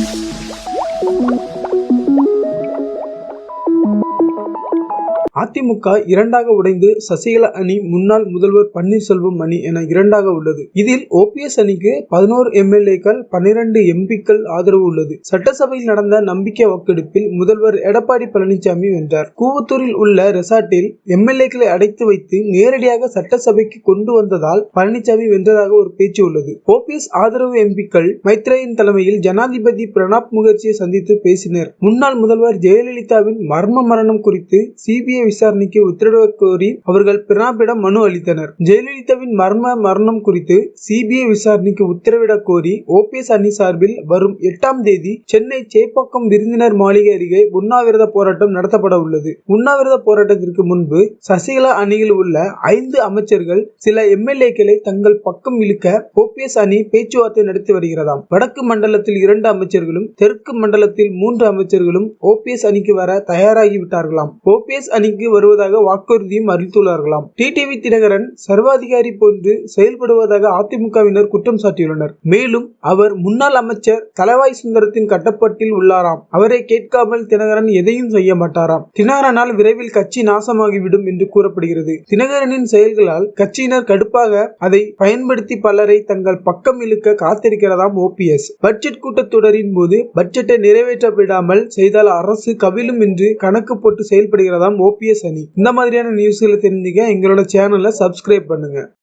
Thank you. AIADMK இரண்டாக உடைந்து சசிகலா அணி முன்னாள் முதல்வர் பன்னீர்செல்வம் அணி என இரண்டாக உள்ளது. இதில் ஓபிஎஸ் அணிக்கு பதினோரு எம்எல்ஏக்கள் பன்னிரண்டு எம்பிக்கள் ஆதரவு உள்ளது. சட்டசபையில் நடந்த நம்பிக்கை வாக்கெடுப்பில் முதல்வர் எடப்பாடி பழனிசாமி வென்றார். கூவத்தூரில் உள்ள ரெசார்ட்டில் எம்எல்ஏக்களை அடைத்து வைத்து நேரடியாக சட்டசபைக்கு கொண்டு வந்ததால் பழனிசாமி வென்றதாக ஒரு பேச்சு உள்ளது. ஓபிஎஸ் ஆதரவு எம்பிக்கள் மைத்ரேயின் தலைமையில் ஜனாதிபதி பிரணாப் முகர்ஜியை சந்தித்து பேசினர். முன்னாள் முதல்வர் ஜெயலலிதாவின் மர்ம மரணம் குறித்து சிபிஐ விசாரணைக்கு உத்தரவிடக் கோரி அவர்கள் பிரணாப்பிடம் மனு அளித்தனர். ஜெயலலிதாவின் மர்ம மரணம் குறித்து சிபிஐ விசாரணைக்கு உத்தரவிடக் கோரி ஓபிஎஸ் அணி சார்பில் வரும் எட்டாம் தேதி சென்னை சேப்பாக்கம் விருந்தினர் மாளிகை அருகே உண்ணாவிரத போராட்டம் நடத்தப்பட உள்ளது. உண்ணாவிரத போராட்டத்திற்கு முன்பு சசிகலா அணியில் உள்ள ஐந்து அமைச்சர்கள் சில எம்எல்ஏக்களை தங்கள் பக்கம் இழுக்க ஓபிஎஸ் அணி பேச்சுவார்த்தை நடத்தி வருகிறதாம். வடக்கு மண்டலத்தில் இரண்டு அமைச்சர்களும் தெற்கு மண்டலத்தில் மூன்று அமைச்சர்களும் ஓபிஎஸ் அணிக்கு வர தயாராகிவிட்டார்களாம். ஓபிஎஸ் அணிக்கு வருவதாக வாக்குறுதியும் அளித்துள்ளார்களாம் டிடிவி தினகரன் சர்வாதிகாரி போன்று செயல்படுவதாக அதிமுகவினர் குற்றம் சாட்டியுள்ளனர். மேலும் அவர் முன்னாள் அமைச்சர் தலவாய் சுந்தரத்தின் கட்டப்பட்டில் உள்ளாராம். அவரை கேட்காமல் தினகரன் எதையும் செய்ய மாட்டாராம். தினகரனால் விரைவில் கட்சி நாசமாகிவிடும் என்று கூறப்படுகிறது. தினகரனின் செயல்களால் கட்சியினர் கடுப்பாக அதை பயன்படுத்தி பலரை தங்கள் பக்கம் இழுக்க காத்திருக்கிறதாம் ஓபிஎஸ் பட்ஜெட் கூட்டத்தொடரின் போது பட்ஜெட்டை நிறைவேற்றப்படாமல் செய்தால் அரசு கவிழும் என்று கணக்கு போட்டு செயல்படுகிறதாம் ஓபிஎஸ் அணி இந்த மாதிரியான நியூஸ்களை தெரிஞ்சுக்க எங்களோட சேனலை சப்ஸ்கிரைப் பண்ணுங்க.